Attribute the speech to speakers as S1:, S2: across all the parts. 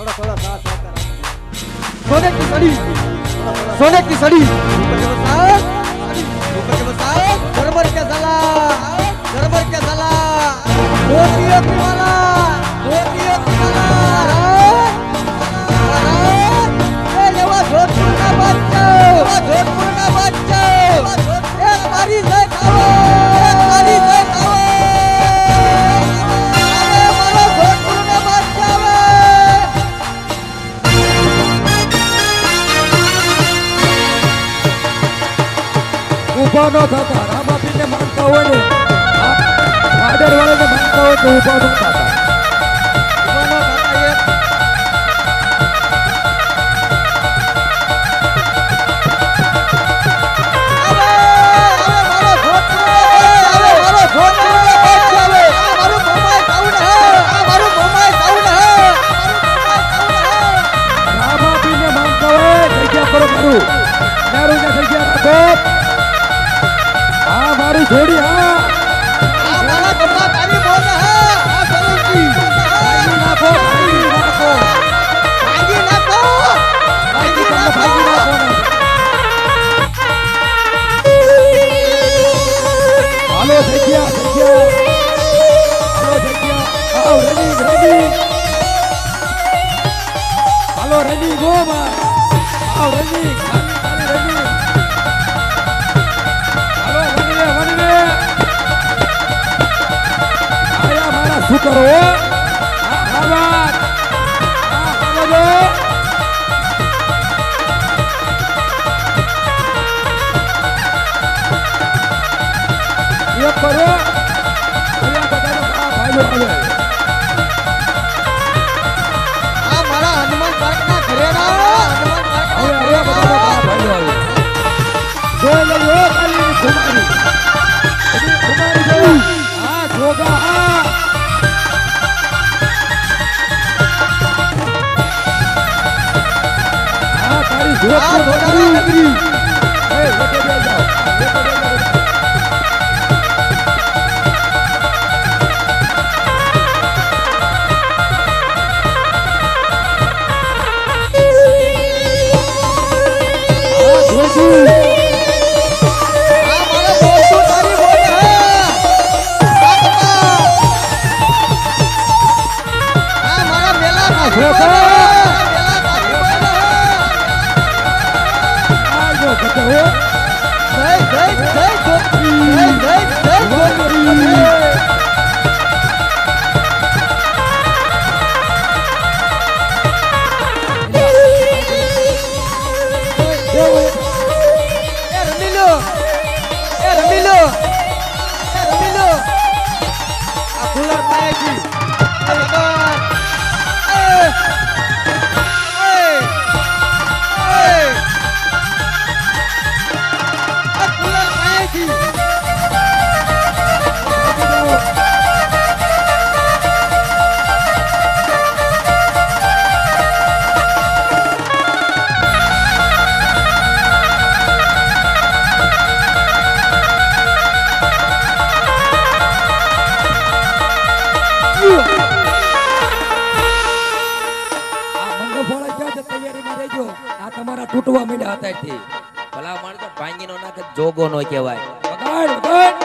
S1: थोडा थोडा साथ करा
S2: सोन्याची सडी सोन्याची सडी
S1: गडबड क्या झाला गडबड क्या झाला तुम्हाला
S2: ઊભા ન થતા. રામાપીને માનતા હોય ને. આદર વાળાને માનતા હોય તો ઊભા થતા.
S1: આવ રજની ગોમાં
S2: આવ રજની શું કરો. કરો ભાઈ
S1: જય જય જય
S2: નથી.
S3: ભલા માણસો ભાંગીનો નાખે જોગો નો કહેવાય.
S2: વગાડ વગાડ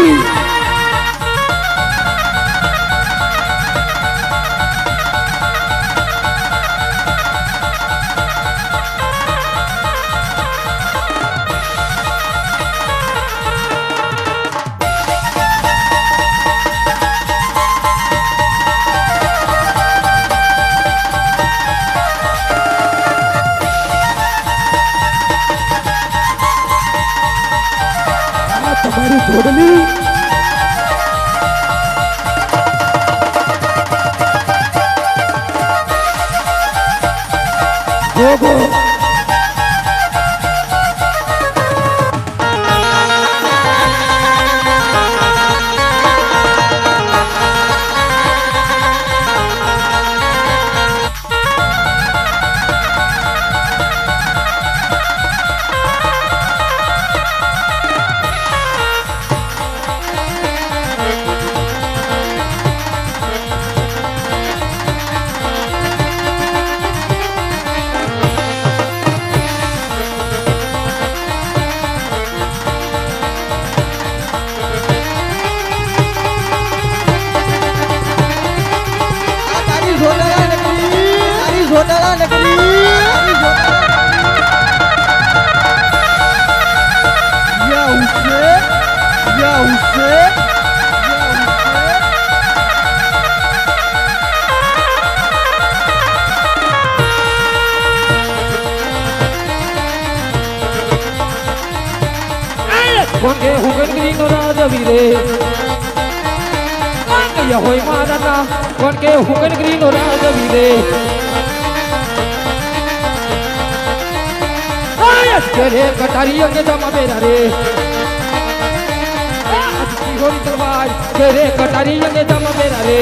S1: Oh. 我的命
S4: કોંગે હુગનગરી નો રાજ વીરે. હોય મારાના કોંગે હુગનગરી નો રાજ વીરે. કરે કટારી અંગે જમા બેરા રે હોરી તલવાર કરે કટારી અંગે જમા બેરા રે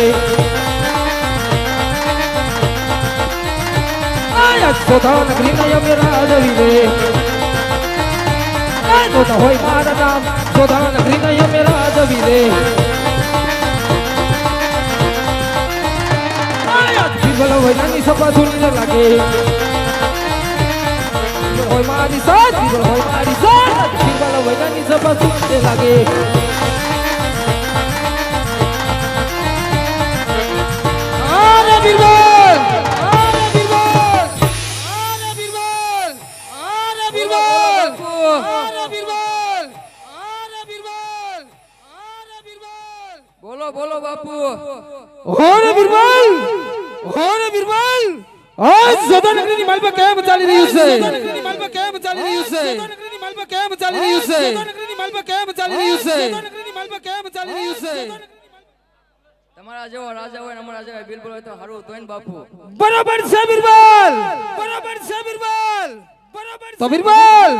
S4: સોધા નગરી નય મેરા રાજ વીરે. તો હોય મારા નામ સોધા નગરી નય મેરા જવી રે બિરબલ હોય નાની સભા સુની ન લાગે
S5: બોલો બોલો બાપુ
S4: હોરે બિરબલ હોરે બિરબલ આજ સદનગરની માલ પર કેમ ચાલી રહ્યું છે સદનગરની માલ પર કેમ ચાલી રહ્યું છે સદનગરની માલ પર કેમ ચાલી રહ્યું છે સદનગરની માલ પર કેમ ચાલી રહ્યું છે સદનગરની માલ પર કેમ ચાલી રહ્યું છે
S5: તમારા જેવો રાજા હોય અમારા જેવા બિલબુલ હોય તો હારું તો બાપુ
S4: બરાબર છે બિરબલ બરાબર છે બિરબલ તો બિરબલ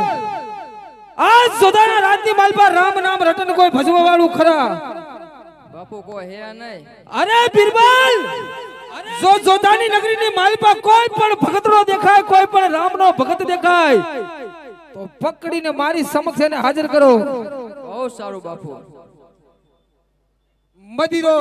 S4: આજ સોદાના રાજની માલ પર રામ નામ રટન કોઈ ભજવા વાળું ખરા.
S5: બાપુ કોઈ હે નહીં.
S4: અરે બિરબલ જો જોતાની નગરીની માલપા કોઈ પણ ભગતનો દેખાય કોઈ પણ રામનો ભગત દેખાય તો પકડીને મારી સમક્ષ એને હાજર કરો.
S5: બહુ સારું બાપુ.
S4: મદીરો.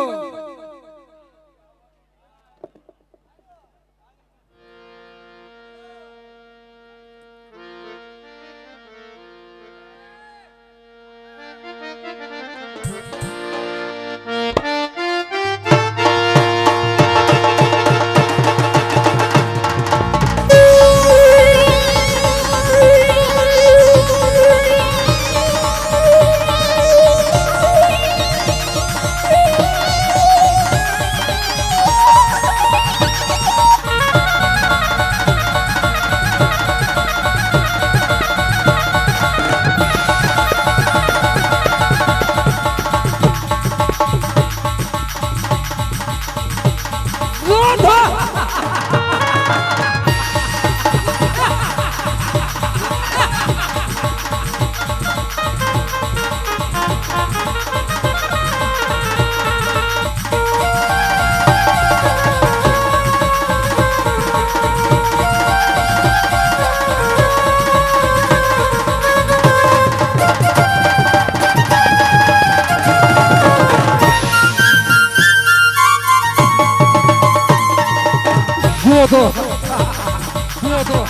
S4: જુઓ તો જુઓ તો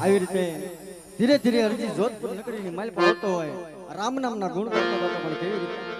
S1: આવી રીતે ધીરે ધીરે અરજી જોધપુર નગરીની માલ પર હોય. રામ નામના ગુણ કરતો હતો પણ કેવી રીતે